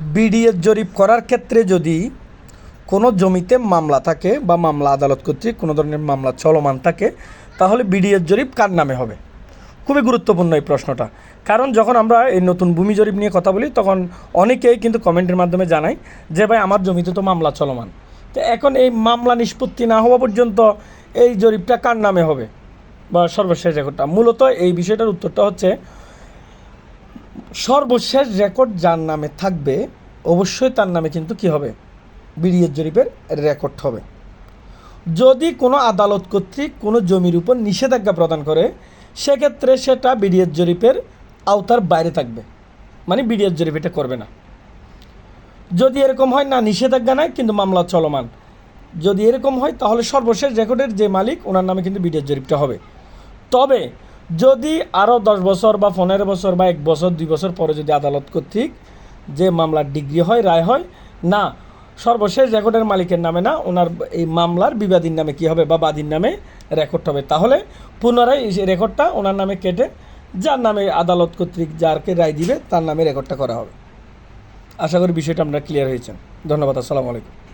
BDS জরিপ করার ক্ষেত্রে যদি কোনো জমিতে মামলা থাকে বা মামলা আদালত কর্তৃক কোনো ধরনের মামলা চলমান থাকে, তাহলে বিডিএস জরিপ কার নামে হবে? খুবই গুরুত্বপূর্ণ এই প্রশ্নটা। কারণ যখন আমরা এই নতুন ভূমি জরিপ নিয়ে কথা বলি, তখন অনেকেই কিন্তু কমেন্টের মাধ্যমে জানায় যে, ভাই, আমার জমিতে তো মামলা চলমান। তো এখন এই মামলা নিষ্পত্তি না হওয়া পর্যন্ত এই জরিপটা কার নামে হবে? বা সর্বশেষ রেকর্ডটা। মূলত এই বিষয়টার উত্তরটা হচ্ছে সর্বশেষ রেকর্ড যার নামে থাকবে, অবশ্যই তার নামে কিন্তু কি হবে? বিডিএস জরিপের রেকর্ড হবে। যদি কোনো আদালত কর্তৃক কোনো জমির উপর নিষেধাজ্ঞা প্রদান করে, সেক্ষেত্রে সেটা বিডিএস জরিপের আওতার বাইরে থাকবে। মানে বিডিএস জরিপ এটা করবে না। যদি এরকম হয়, না, নিষেধাজ্ঞা নাই, কিন্তু মামলা চলমান। যদি এরকম হয়, তাহলে সর্বশেষ রেকর্ডের যে মালিক, ওনার নামে কিন্তু বিডিএস জরিপটা হবে। তবে যদি আরও দশ বছর বা পনেরো বছর বা এক বছর, দুই বছর পরে যদি আদালত কর্তৃক যে মামলার ডিগ্রি হয়, রায় হয়, না, সর্বশেষ রেকর্ডের মালিকের নামে না, ওনার এই মামলার বিবাদীর নামে কি হবে বা বাদীর নামে রেকর্ড হবে? তাহলে পুনরায় এই রেকর্ডটা ওনার নামে কেটে যার নামে আদালত কর্তৃক যারকে রায় দিবে, তার নামে রেকর্ডটা করা হবে। আশা করি বিষয়টা আপনারা ক্লিয়ার হয়েছেন। ধন্যবাদ, আসসালামু আলাইকুম।